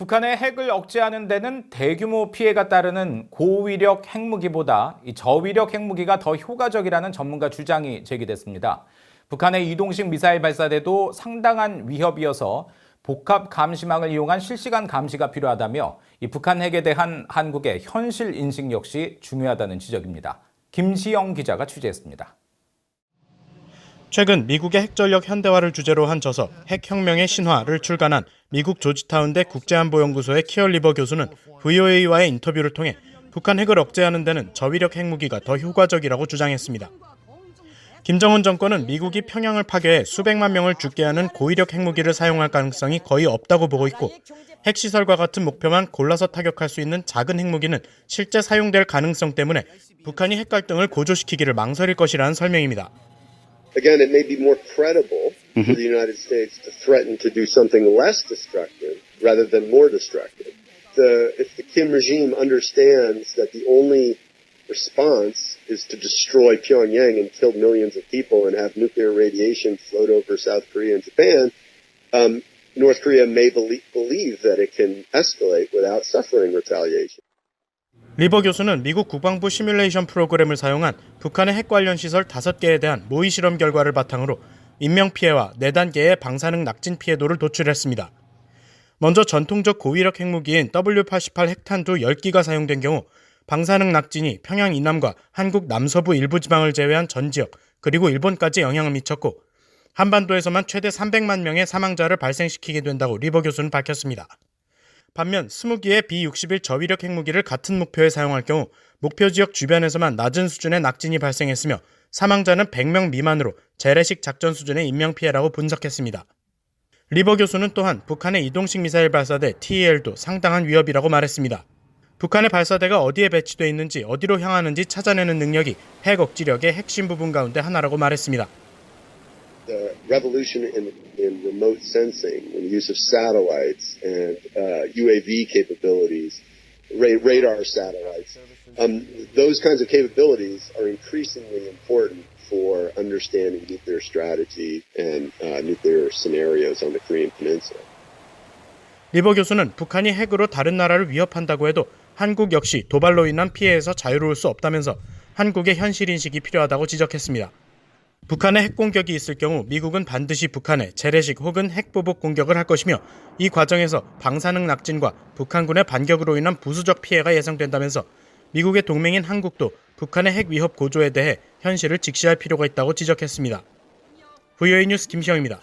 북한의 핵을 억제하는 데는 대규모 피해가 따르는 고위력 핵무기보다 이 저위력 핵무기가 더 효과적이라는 전문가 주장이 제기됐습니다. 북한의 이동식 미사일 발사대도 상당한 위협이어서 복합 감시망을 이용한 실시간 감시가 필요하다며 이 북한 핵에 대한 한국의 현실 인식 역시 중요하다는 지적입니다. 김시영 기자가 취재했습니다. 최근 미국의 핵전력 현대화를 주제로 한 저서 핵혁명의 신화를 출간한 미국 조지타운대 국제안보연구소의 키얼리버 교수는 VOA와의 인터뷰를 통해 북한 핵을 억제하는 데는 저위력 핵무기가 더 효과적이라고 주장했습니다. 김정은 정권은 미국이 평양을 파괴해 수백만 명을 죽게 하는 고위력 핵무기를 사용할 가능성이 거의 없다고 보고 있고 핵시설과 같은 목표만 골라서 타격할 수 있는 작은 핵무기는 실제 사용될 가능성 때문에 북한이 핵 갈등을 고조시키기를 망설일 것이라는 설명입니다. Again, it may be more credible for the United States to threaten to do something less destructive rather than more destructive. The, if the Kim regime understands that the only response is to destroy Pyongyang and kill millions of people and have nuclear radiation float over South Korea and Japan, um, North Korea may belie- believe that it can escalate without suffering retaliation. 리버 교수는 미국 국방부 시뮬레이션 프로그램을 사용한 북한의 핵 관련 시설 5개에 대한 모의 실험 결과를 바탕으로 인명 피해와 4단계의 방사능 낙진 피해도를 도출했습니다. 먼저 전통적 고위력 핵무기인 W-88 핵탄두 10기가 사용된 경우 방사능 낙진이 평양 이남과 한국 남서부 일부 지방을 제외한 전 지역 그리고 일본까지 영향을 미쳤고 한반도에서만 최대 300만 명의 사망자를 발생시키게 된다고 리버 교수는 밝혔습니다. 반면 20기의 B-61 저위력 핵무기를 같은 목표에 사용할 경우 목표 지역 주변에서만 낮은 수준의 낙진이 발생했으며 사망자는 100명 미만으로 재래식 작전 수준의 인명 피해라고 분석했습니다. 리버 교수는 또한 북한의 이동식 미사일 발사대 TEL도 상당한 위협이라고 말했습니다. 북한의 발사대가 어디에 배치되어 있는지 어디로 향하는지 찾아내는 능력이 핵 억지력의 핵심 부분 가운데 하나라고 말했습니다. the revolution in, in remote sensing and the use of satellites and uh, UAV capabilities, ra- radar satellites, um, those kinds of capabilities are increasingly important for understanding nuclear strategy and uh, nuclear scenarios on the Korean Peninsula. 리버 교수는 북한이 핵으로 다른 나라를 위협한다고 해도 한국 역시 도발로 인한 피해에서 자유로울 수 없다면서 한국의 현실 인식이 필요하다고 지적했습니다. 북한의 핵 공격이 있을 경우 미국은 반드시 북한에 재래식 혹은 핵 보복 공격을 할 것이며 이 과정에서 방사능 낙진과 북한군의 반격으로 인한 부수적 피해가 예상된다면서 미국의 동맹인 한국도 북한의 핵 위협 고조에 대해 현실을 직시할 필요가 있다고 지적했습니다. VOA 뉴스 김시영입니다.